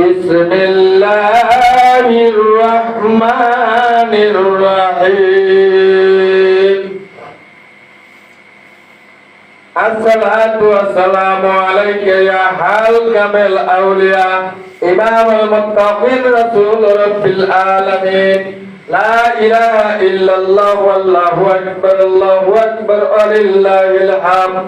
بسم الله الرحمن الرحيم. الصلاة والسلام عليك يا حلقم الأولياء إمام المتقين رسول رب العالمين. لا إله إلا الله والله أكبر الله أكبر ولله الحمد.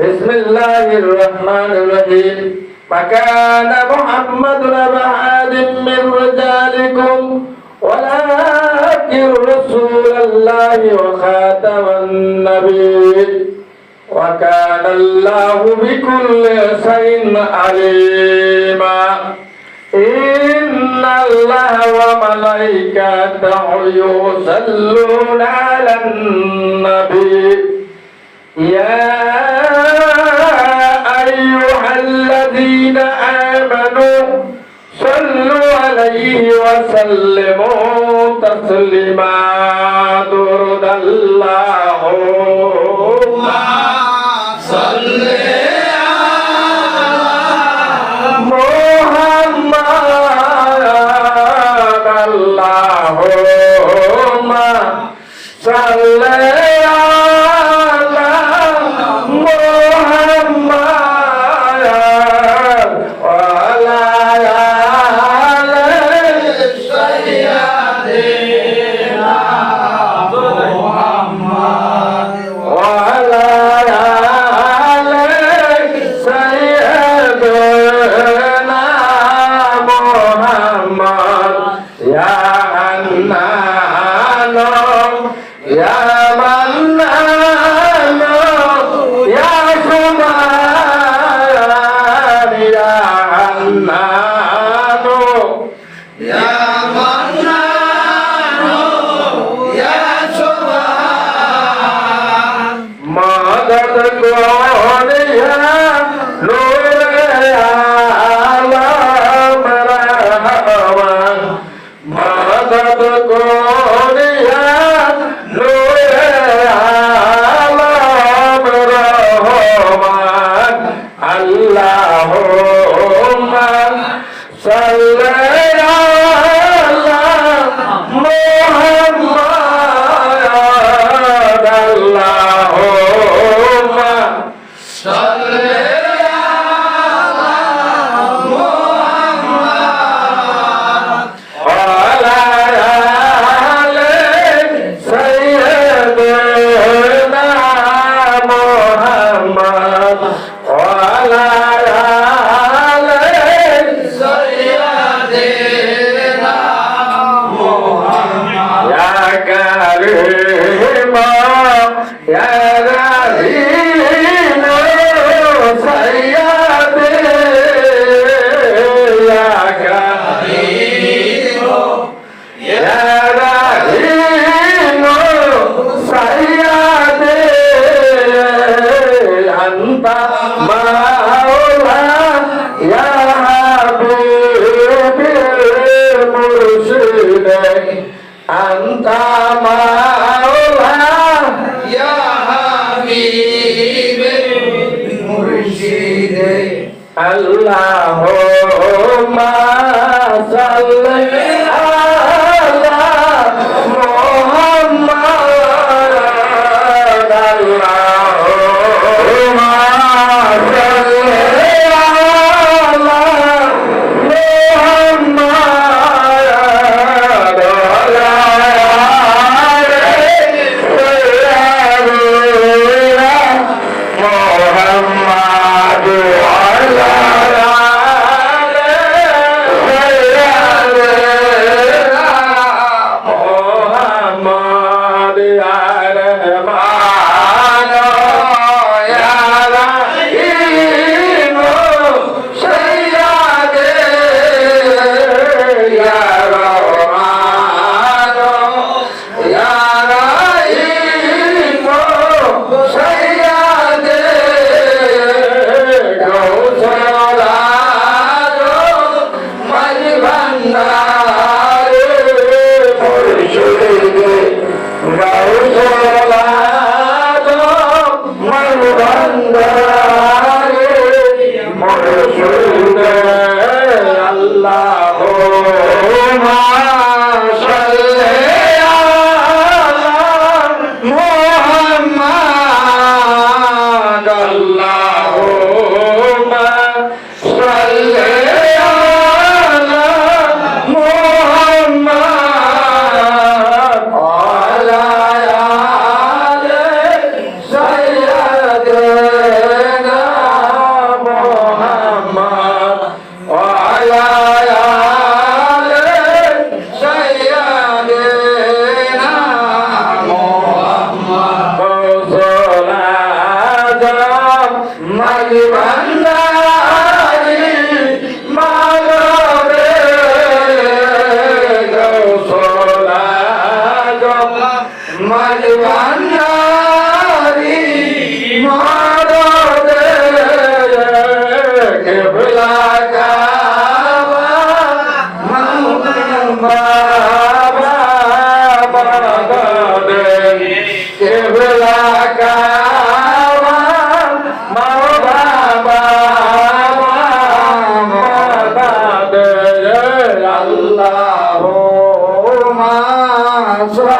بسم الله الرحمن الرحيم. فكان محمد أحد من رجالكم ولكن رسول الله وخاتم النبي وكان الله بكل شيء عليما إن الله وملائكته يصلون على النبي يا أيها الذين آمنوا صلوا عليه وسلموا تسليما درد اللهم मदद कौन আল্লাহুম্মা সাল্লি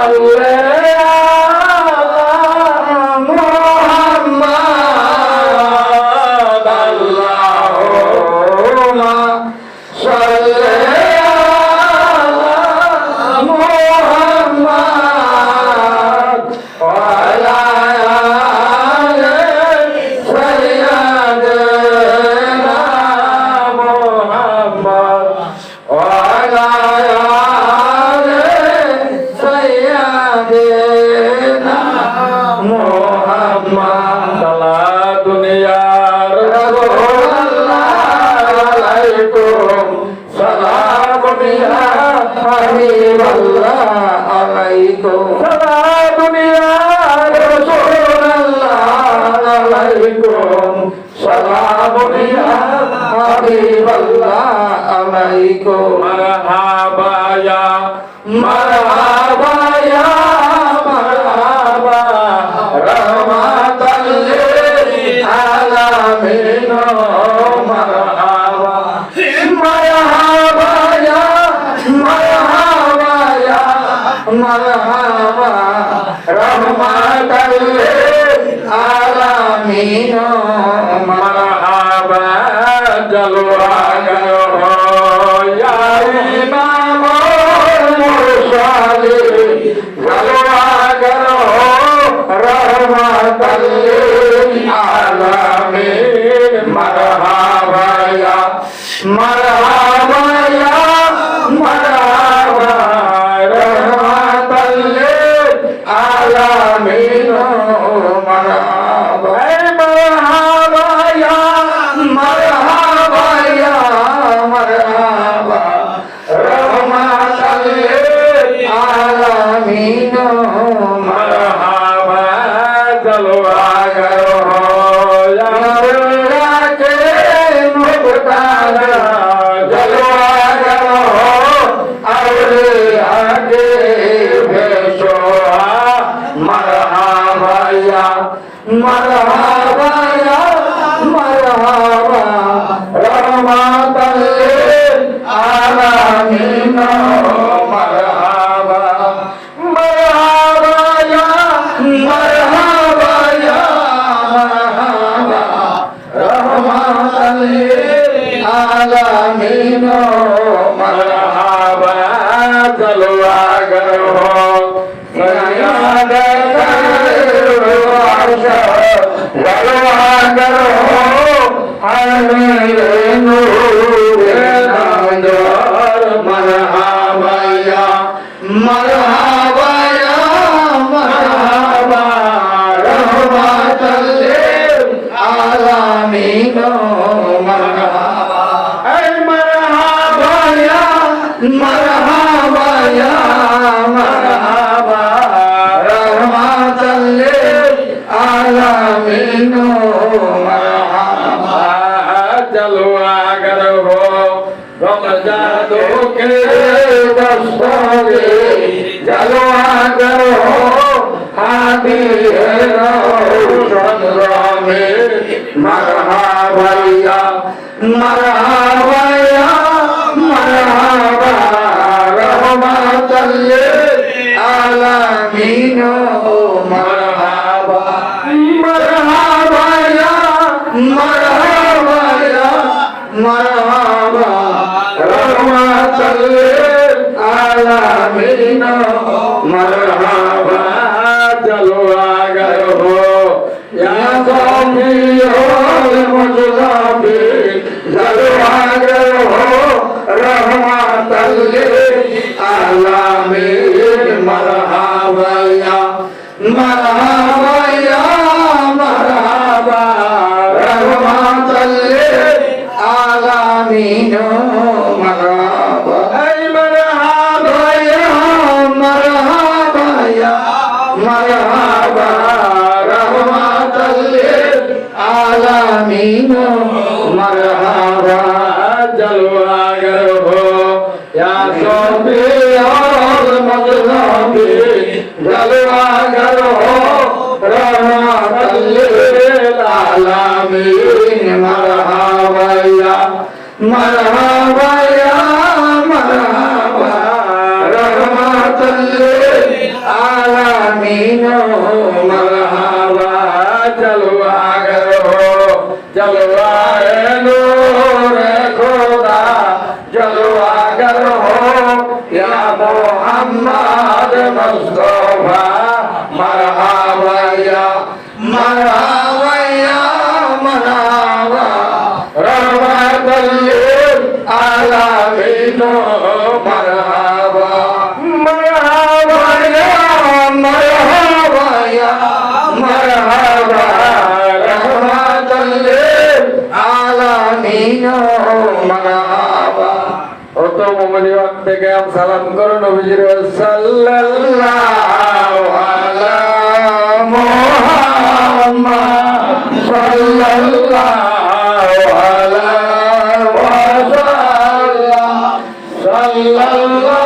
সাল্লি মারহাবা ইয়া ولو عذره على النور जलवा करो रमजानों के दस्तोरे जलवा करो हादी है रोशन रामे मरहा भैया मरहा भैया मरहा रहमत आलमीना सलामीना मरहबा चलो आ गए हो या कौमी हो मुजलाबी चलो आ गए हो रहमत अल्लाह आलमीन मरहबा या मरहबा যেমন ও তো মোমলিবাদ থেকে সালাম করো নবীজির সাল্লাল্লাহু আলা মুহাম্মদ সাল্লাল্লাহু আলা ওয়া সাল্লাল্লাহু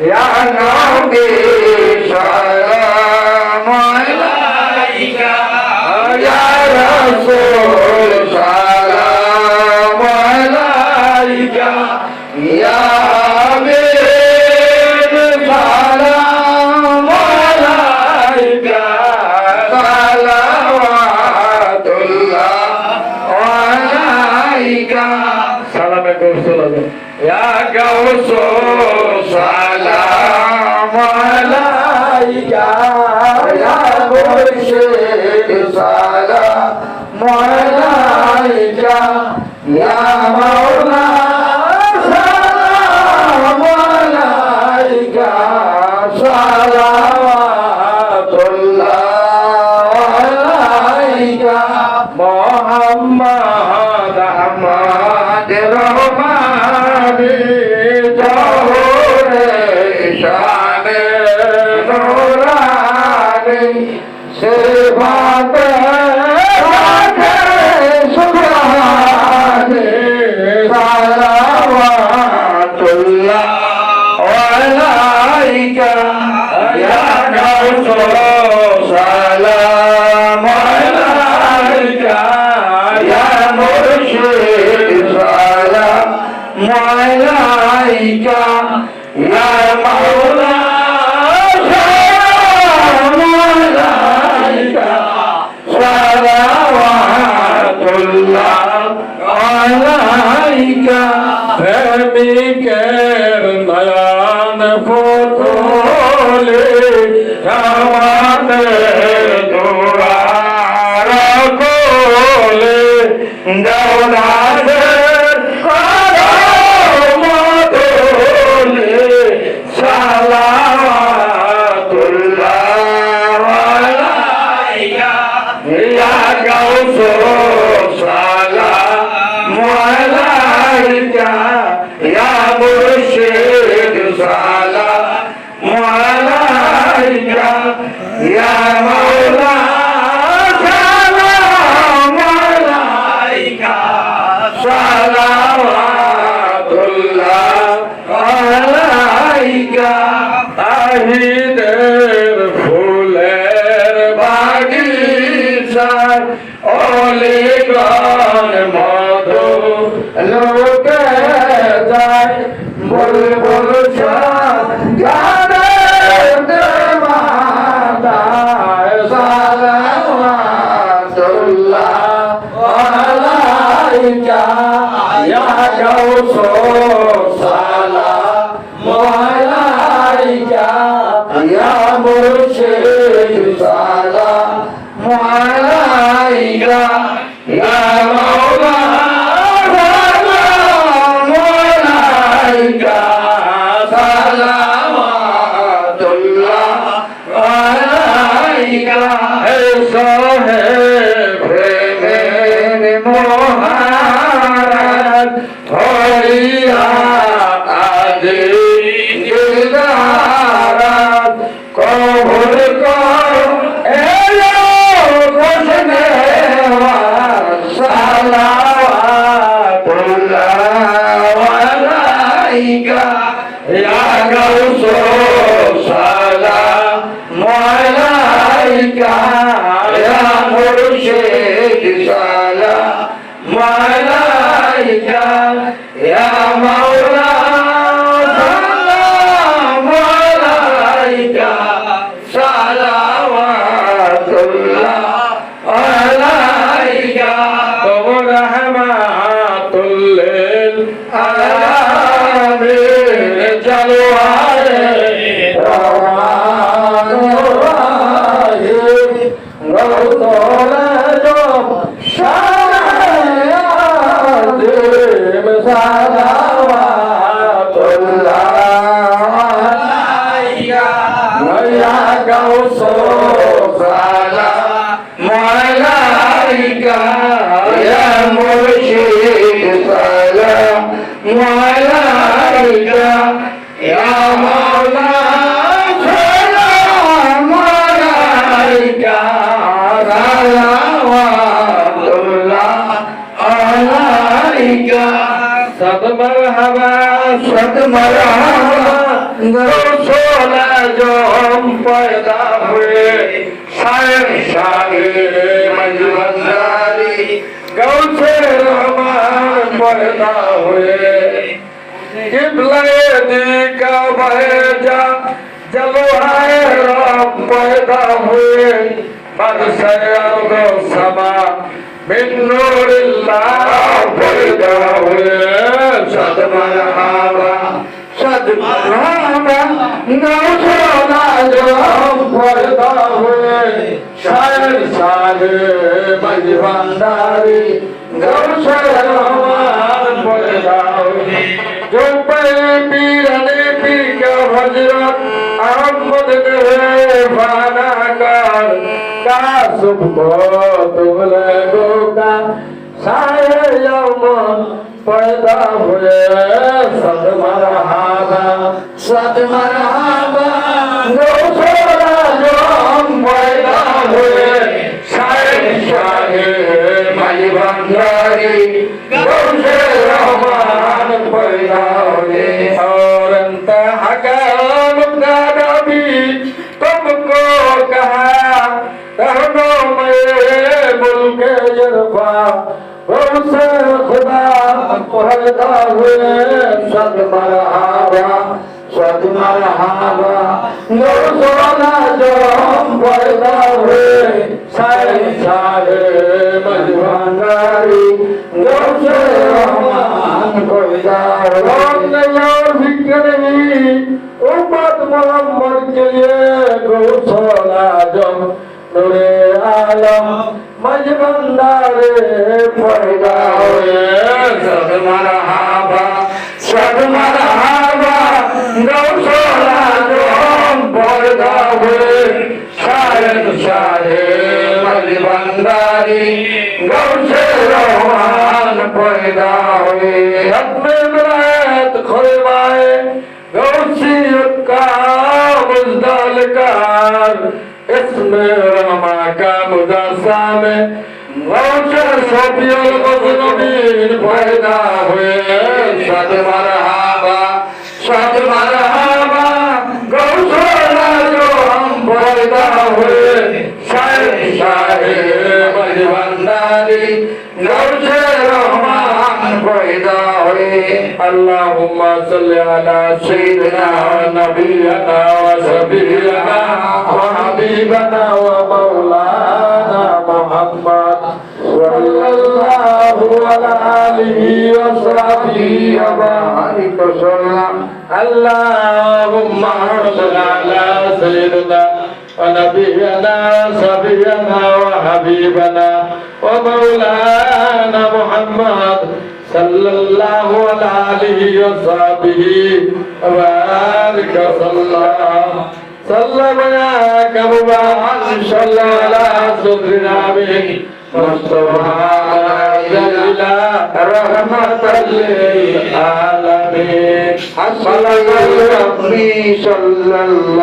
يا نبي Robin. গৌছের আমার পর্দা হয়ে। কিবলায় দিকা বহে যা জলওয়ায় রব পয়দা হয়ে। মাদসায় আরব সামা من نور الله পয়দা হয়ে। সাদমান হারা সাদমান পয়দা হয়ে। সার সার বাজি ভান্ডারি গৌসর আমার বলে দাও जो पहले पीर ने पीर का हजरत अहमद ने फानाकार का सुख तुम लोगों का सारे यम पैदा हुए सद मरहाना सद मर করি বংশের রহমান ফৈরাবে অরন্ত হকাম গানবি তুমকো কহা, তহনো মে মুলকে জরবা বংশের খুদা পহলদা হুয়ে সদ মরহাবা আজ মারহাবা নূর সোনা জম পয়দা হয়ে সাই সারে মজবানারি নূর রহমান পয়দা রঙ্গলার ভিক্ষারি উম্মত মোহাম্মদ কে লিয়ে জম নূরে আলম মজবানারে পয়দা روحان پیدا ہوئے حد میں مرایت خربائے غوثیت کا مزدال کار اسم رما کا مداسہ میں روشن صوفی الغزنبین پیدا ہوئے شد مرحبا شد مرحبا غوث راجو ہم پیدا ہوئے সারে ভান্ডারি নজরে রহমান পয়দা হয়ে ونبينا وسبينا وحبيبنا ومولانا محمد صلى الله على آله وصحبه وبارك وسلم. سلم يا كمبان صلى على صدرنا به مصطفى رحمة للعالمين. حسن ربي صلى الله